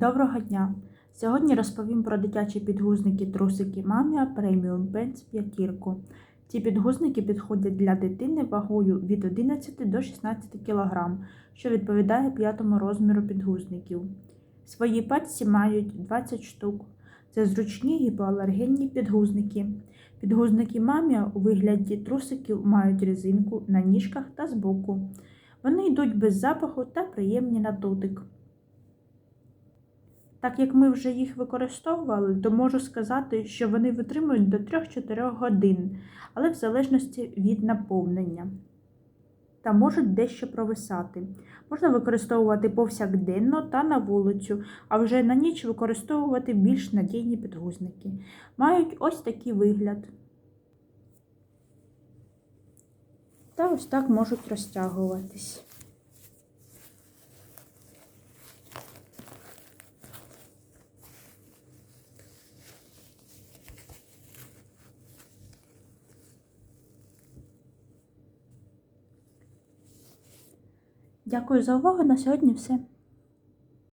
Доброго дня! Сьогодні розповім про дитячі підгузники трусики Мамія преміум Пенс п'ятірку. Ці підгузники підходять для дитини вагою від 11 до 16 кг, що відповідає п'ятому розміру підгузників. Свої пальці мають 20 штук. Це зручні гіпоалергенні підгузники. Підгузники Мамія у вигляді трусиків мають резинку на ніжках та збоку. Вони йдуть без запаху та приємні на дотик. Так як ми вже їх використовували, то можу сказати, що вони витримують до 3-4 годин, але в залежності від наповнення. Та можуть дещо провисати. Можна використовувати повсякденно та на вулицю, а вже на ніч використовувати більш надійні підгузники. Мають ось такий вигляд. Та ось так можуть розтягуватись. Дякую за увагу. На сьогодні все.